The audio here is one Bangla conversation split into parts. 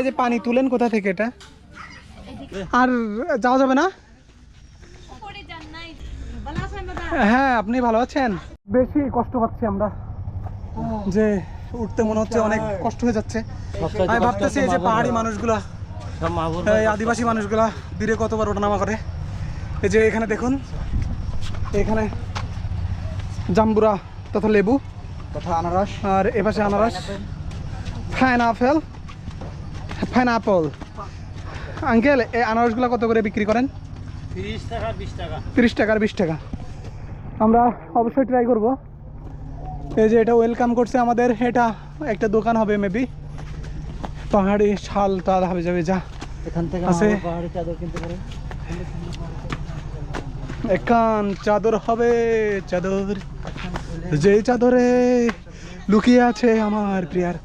এই যে পানি তুলেন কোথা থেকে এটা? আর যাওয়া যাবে না? হ্যাঁ আপনি ভালো আছেন? বেশি কষ্ট পাচ্ছি আমরা। যে উঠতে মনে হচ্ছে অনেক কষ্ট হয়ে যাচ্ছে। আমি ভাবতেছি যে পাহাড়ি মানুষগুলা আদিবাসী মানুষগুলা ধীরে কতবার ওঠানামা করে। এই যে এখানে দেখুন এখানে জাম্বুরা তথা লেবু তথা আনারস। আর এপাশে আনারস পাইনাপেল পাইনাপল আঙ্কেল এই আনারসগুলো কত করে বিক্রি করেন? তিরিশ টাকা বিশ টাকা। তিরিশ টাকা বিশ টাকা। আমরা অবশ্যই ট্রাই করব। এই যে এটা ওয়েলকাম করছে আমাদের। এটা একটা দোকান হবে মেবি পাহাড়ি শাল টাল হবে যাবে যা। এখান থেকে আছে। পাহাড়ি চাদর একান চাদর হবে চাদর। যেই চাদরে লুকিয়ে আছে আমার প্রিয়ার।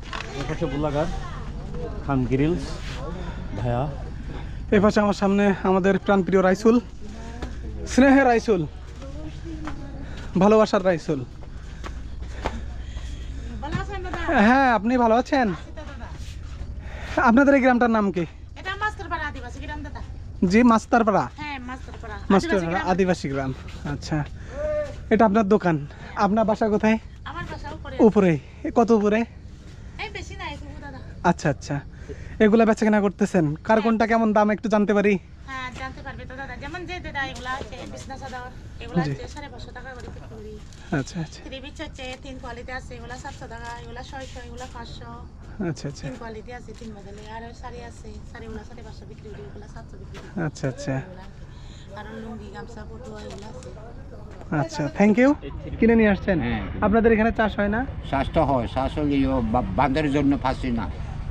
খান গ্রিলস। ভায়া এ পাশে আমার সামনে আমাদের প্রাণপ্রিয় রাইসুল স্নেহের রাইসুল ভালোবাসার রাইসুল। হ্যাঁ আপনি ভালো আছেন? আপনাদের এই গ্রামটার নাম কি? এটা মাস্টারপাড়া আদিবাসী গ্রাম দাদা। জি মাস্তারপাড়া? হ্যাঁ মাস্টারপাড়া মাস্টারপাড়া আদিবাসী গ্রাম। আচ্ছা। এটা আপনার দোকান। আপনার বাসা কোথায়? উপরে। উপরে। কত উপরে এই বেশি নাই শুধু দাদা আচ্ছা আচ্ছা। এগুলা বেচা কেনা করতেছেন। কার কোনটা কেমন দাম একটু জানতে পারি? হ্যাঁ জানতে পারবে তো দাদা। যেমন যে দাদা এগুলা আছে এগুলা টাকা করে বিক্রি করি। আচ্ছা আচ্ছা। থ্রি বিচ তিন কোয়ালিটি আছে এগুলা সাতশো টাকা এগুলা এগুলা পাঁচশো। আচ্ছা আচ্ছা। তিন কোয়ালিটি আছে তিন মডেলে আর শাড়ি আছে বিক্রি করি এগুলা সাতশো বিক্রি করি। আচ্ছা আচ্ছা। আর লুঙ্গি গামছা পটুয়া এগুলা আছে। আচ্ছা থ্যাংক ইউ কিনে নিয়ে আসছেন? হ্যাঁ। আপনাদের এখানে চাষ হয় না? চাষটা হয় শ্বাস হলে বাঁদরের জন্য ফাঁসি না।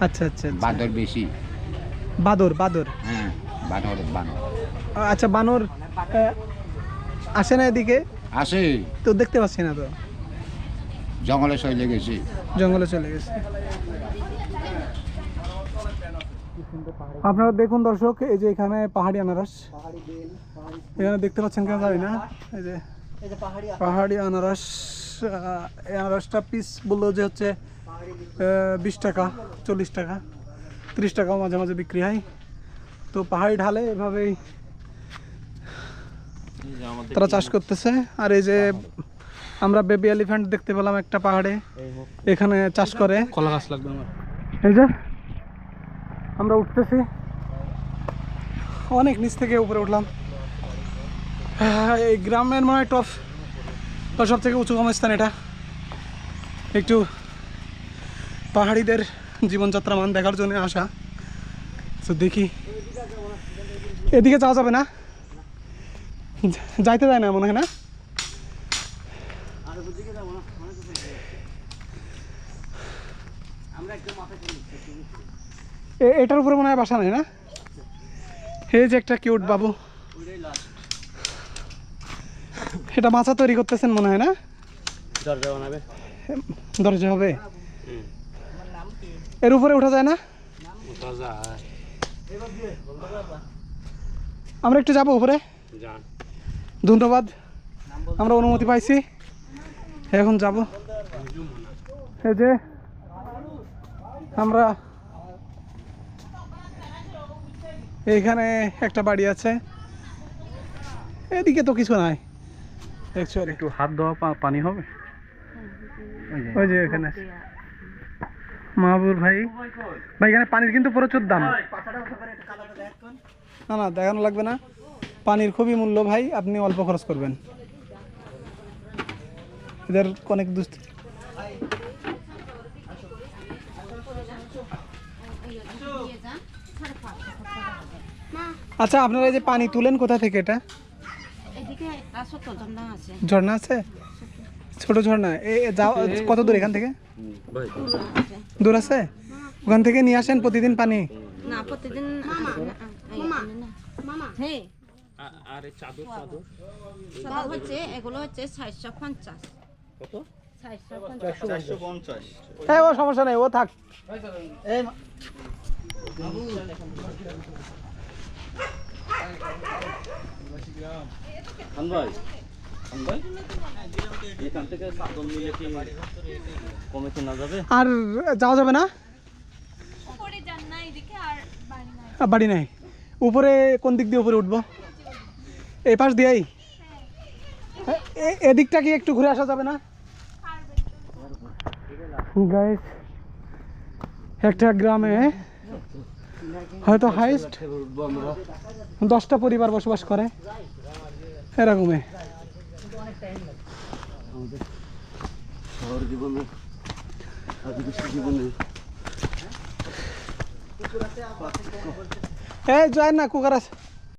আচ্ছা আচ্ছা আচ্ছা। বাঁদর বেশি। বাদর বাদর? হ্যাঁ বানর বানর। আচ্ছা বানর আসে না এদিকে? আসে। তো দেখতে পাচ্ছি না তো। জঙ্গলে চলে গেছে। জঙ্গলে চলে গেছে। আপনারা দেখুন দর্শক এই যে এখানে পাহাড়ি আনারস। এখানে দেখতে পাচ্ছেন কেন জানি না? এই যে পাহাড়ি পাহাড়ি আনারস এই আনারসটা পিস বলল যে হচ্ছে বিশ টাকা চল্লিশ টাকা ত্রিশ টাকাও মাঝে মাঝে বিক্রি হয়। তো পাহাড়ি ঢালে এভাবেই তারা চাষ করতেছে। আর এই যে আমরা বেবি এলিফ্যান্ট দেখতে পেলাম একটা পাহাড়ে এখানে চাষ করে। কলা গাছ লাগবে আমার। এই যে আমরা উঠতেছি। অনেক নিচ থেকে উপরে উঠলাম। এই গ্রামের মনে হয় টপ সব থেকে উঁচু কম স্থান এটা। একটু পাহাড়িদের জীবনযাত্রা মান দেখার জন্য আসা। তো দেখি। এদিকে যাওয়া যাবে না? যাইতে দেয় না মনে হয় না? এটার উপরে মনে হয় বাসা নেই না? এই যে একটা কিউট বাবু। এটা মাছা তৈরি করতেছেন মনে হয় না? দরজা বানাবে। দরজা হবে? এর উপরে ওঠা যায় না? আমরা একটু যাব উপরে? যান। ধন্যবাদ। আমরা অনুমতি পাইছি। এখন যাব। এই যে আমরা এইখানে একটা বাড়ি আছে। এদিকে তো কিছু নাই। একটু হাত ধোয়া পানি হবে? ওই যে এখানে মাহবুর ভাই। ভাই এখানে পানির কিন্তু প্রচুর দাম। না না দেখানো লাগবে না। পানির খুবই মূল্য ভাই আপনি অল্প খরচ করবেন। এদের অনেক দুস্থ আচ্ছা আপনারা এই যে পানি তুলেন কোথা থেকে এটা? এদিকে আসো তো ঝর্ণা আছে। ঝর্ণা আছে? ছোট ঝর্ণা যাও কত দূর এখান থেকে? দূর আছে? ওখান থেকে নিয়ে আসেন প্রতিদিন পানি। না প্রতিদিন মামা মামা হে। আর চাদর চাদর? চাদর হচ্ছে এগুলো হচ্ছে চারশো পঞ্চাশ। কত? হ্যাঁ ও সমস্যা নেই ও থাক। ভাই। আর যাওয়া যাবে না? বাড়ি নাই। উপরে কোন দিক দিয়ে উপরে উঠবো? এই পাশ দিয়েই? এদিকটা কি একটু ঘুরে আসা যাবে না? গাইস একটা গ্রামে হয়তো হাইস্ট দশটা পরিবার বসবাস করে। এরকমই। শহর জীবনে আদিবাসী জীবনে। এই জয় না কুকার আছে।